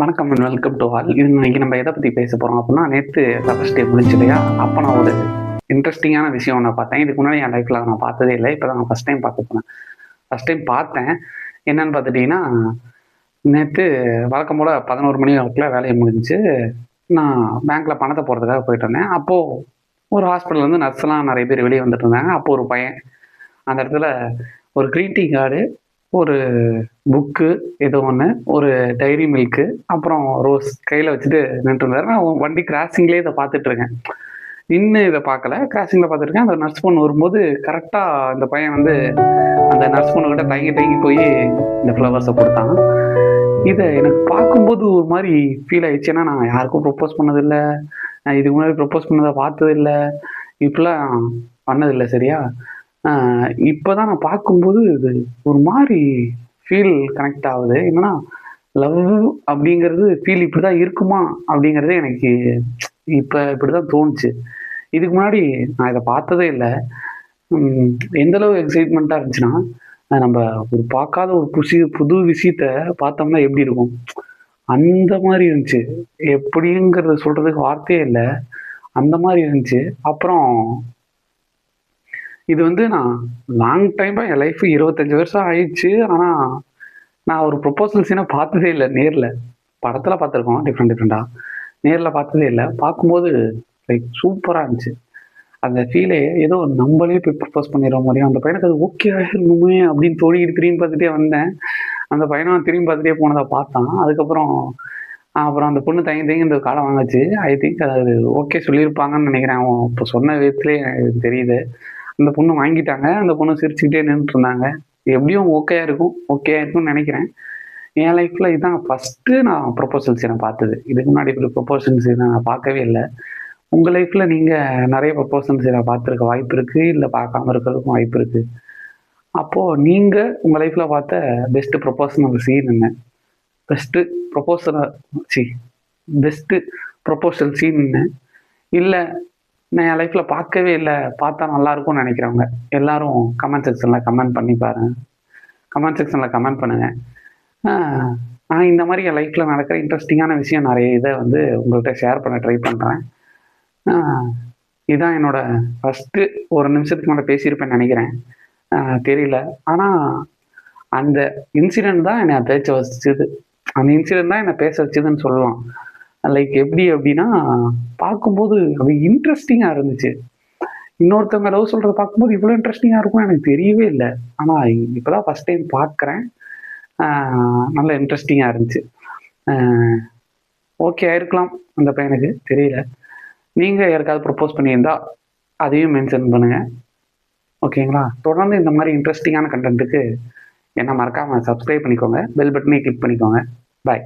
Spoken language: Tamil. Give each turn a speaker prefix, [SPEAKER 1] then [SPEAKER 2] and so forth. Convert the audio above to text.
[SPEAKER 1] வணக்கம் அண்ட் வெல்கம் டு ஆல் இது இன்னைக்கு நம்ம எதை பற்றி பேச போகிறோம் அப்படின்னா நேற்று ஃபர்ஸ்ட் டே முடிஞ்சு இல்லையா அப்போ நான் ஒரு இன்ட்ரெஸ்டிங்கான விஷயம் ஒன்று பார்த்தேன். இதுக்கு முன்னாடி என் லைஃப்பில் நான் பார்த்ததே இல்லை. இப்போ தான் நான் ஃபஸ்ட் டைம் பார்த்து போனேன் ஃபஸ்ட் டைம் பார்த்தேன். என்னன்னு பார்த்துட்டிங்கன்னா நேற்று வழக்கம் போல் பதினோரு மணி வாக்கில் வேலையை முடிஞ்சு நான் பேங்க்கில் பணத்தை போகிறதுக்காக போயிட்டு இருந்தேன் அப்போது ஒரு ஹாஸ்பிட்டல்லேருந்து நர்ஸ்லாம் நிறைய பேர் வெளியே வந்துட்டு இருந்தாங்க. அப்போது ஒரு பையன் அந்த இடத்துல ஒரு க்ரீட்டிங் கார்டு ஒரு புக்கு ஏதோ ஒன்று ஒரு டைரி மில்க்கு அப்புறம் ரோஸ் கையில் வச்சுட்டு நின்றுருந்தாரு நான் வண்டி கிராசிங்லேயே இதை பார்த்துட்டு இருக்கேன். நின்று இதை பார்க்கல. கிராசிங்கில் பார்த்துருக்கேன் அந்த நர்ஸ் பொண்ணு வரும்போது கரெக்டாக அந்த பையன் வந்து அந்த நர்ஸ் பொண்ணுக்கிட்ட தயங்கி தயங்கி போய் இந்த ஃப்ளவர்ஸை கொடுத்தான். இதை எனக்கு பார்க்கும்போது ஒரு மாதிரி ஃபீல் ஆயிடுச்சு. ஏன்னா நான் யாருக்கும் ப்ரொப்போஸ் பண்ணதில்லை. நான் இதுக்கு முன்னாடி ப்ரொப்போஸ் பண்ணதை பார்த்ததில்லை. இப்படிலாம் பண்ணதில்லை சரியா? இப்போ தான் நான் பார்க்கும்போது இது ஒரு மாதிரி ஃபீல் கனெக்ட் ஆகுது. என்னன்னா லவ் அப்படிங்கிறது ஃபீல் இப்படி தான் இருக்குமா அப்படிங்கிறதே எனக்கு இப்போ இப்படி தான் தோணுச்சு. இதுக்கு முன்னாடி நான் இதை பார்த்ததே இல்லை. எந்தளவு எக்ஸைட்மெண்ட்டாக இருந்துச்சுன்னா நம்ம ஒரு பார்க்காத ஒரு புசி புது விஷயத்த பார்த்தோம்னா எப்படி இருக்கும்? அந்த மாதிரி இருந்துச்சு. எப்படிங்கிறத சொல்கிறதுக்கு வார்த்தையே இல்லை. அந்த மாதிரி இருந்துச்சு. அப்புறம் இது வந்து நான் லாங் டைமாக என் லைஃப் இருபத்தஞ்சி வருஷம் ஆயிடுச்சு. ஆனால் நான் ஒரு ப்ரொப்போசல் சீனை பார்த்ததே இல்லை நேரில். படத்தில் பார்த்துருக்கோம் டிஃப்ரெண்ட் டிஃப்ரெண்ட்டாக நேரில் பார்த்ததே இல்லை. பார்க்கும்போது லைக் சூப்பராக இருந்துச்சு. அந்த ஃபீலே ஏதோ நம்மளே போய் ப்ரப்போஸ் பண்ணிடுற மாதிரியும் அந்த பையனுக்கு அது ஓகே ஆகிருந்துமே அப்படின்னு தோழிக்கிட்டு திரும்பி பார்த்துட்டே வந்தேன். அந்த பையனும் திரும்பி பார்த்துட்டே போனதை பார்த்தான். அதுக்கப்புறம் அப்புறம் அந்த பொண்ணு தங்கி தங்கி இந்த காலம் வாங்குச்சு. ஐ திங்க் அது ஓகே சொல்லியிருப்பாங்கன்னு நினைக்கிறேன். அவன் இப்போ சொன்ன விதத்துலேயே எனக்கு தெரியுது. அந்த பொண்ணு வாங்கிட்டாங்க. அந்த பொண்ணு சிரிச்சுக்கிட்டே நின்றுட்டு இருந்தாங்க எப்படியும் ஓகேயா இருக்கும். ஓகே இருக்கும்னு நினைக்கிறேன். என் லைஃப்பில் இதுதான் ஃபஸ்ட்டு நான் ப்ரொப்போசல் சீனை பார்த்தது. இதுக்கு முன்னாடி இப்படி ப்ரொப்போசல் சீனை நான் பார்க்கவே இல்லை. உங்கள் லைஃப்பில் நீங்கள் நிறைய ப்ரொப்போசல் சீனை பார்த்துருக்க வாய்ப்பு இருக்குது இல்லை பார்க்காம இருக்கிறதுக்கும் வாய்ப்பு இருக்குது அப்போது நீங்கள் உங்கள் லைஃப்பில் பார்த்த பெஸ்ட்டு ப்ரொபோஷனல் சீன் என்ன? பெஸ்ட்டு ப்ரொபோசல் சி பெஸ்ட்டு ப்ரொபோசல் சீன் என்ன? இல்லை நான் என் லைஃப்பில் பார்க்கவே இல்லை. பார்த்தா நல்லா இருக்கும்னு நினைக்கிறவங்க. எல்லாரும் கமெண்ட் செக்ஷனில் கமெண்ட் பண்ணி பாருங்க. கமெண்ட் செக்ஷனில் கமெண்ட் பண்ணுங்கள் நான் இந்த மாதிரி என் லைஃப்பில் நடக்கிற இன்ட்ரெஸ்டிங்கான விஷயம் நிறைய இதை வந்து உங்கள்கிட்ட ஷேர் பண்ண ட்ரை பண்ணுறேன் இதுதான் என்னோட ஃபஸ்ட்டு ஒரு நிமிஷத்துக்கு மேலே பேசியிருப்பேன்னு நினைக்கிறேன். தெரியல. ஆனால் அந்த இன்சிடெண்ட் தான் என்னை பேச்ச வச்சுது. அந்த இன்சிடெண்ட் தான் என்னை பேச வச்சுதுன்னு சொல்லலாம். லைக் எப்படி அப்படின்னா பார்க்கும்போது அது இன்ட்ரெஸ்டிங்காக இருந்துச்சு. இன்னொருத்தவங்க லவ் சொல்கிறத பார்க்கும்போது இவ்வளோ இன்ட்ரெஸ்டிங்காக இருக்கும்னு எனக்கு தெரியவே இல்லை. ஆனால் இப்போ தான் ஃபஸ்ட் டைம் பார்க்குறேன் நல்ல இன்ட்ரெஸ்டிங்காக இருந்துச்சு. ஓகே ஆயிருக்கலாம். அந்த பையனுக்கு தெரியல. நீங்கள் யாருக்காவது ப்ரப்போஸ் பண்ணியிருந்தா அதையும் மென்ஷன் பண்ணுங்கள் ஓகேங்களா தொடர்ந்து இந்த மாதிரி இன்ட்ரெஸ்டிங்கான கண்டென்ட்டுக்கு என்ன மறக்காமல் சப்ஸ்கிரைப் பண்ணிக்கோங்க. பெல் பட்டனையும் கிளிக் பண்ணிக்கோங்க. பாய்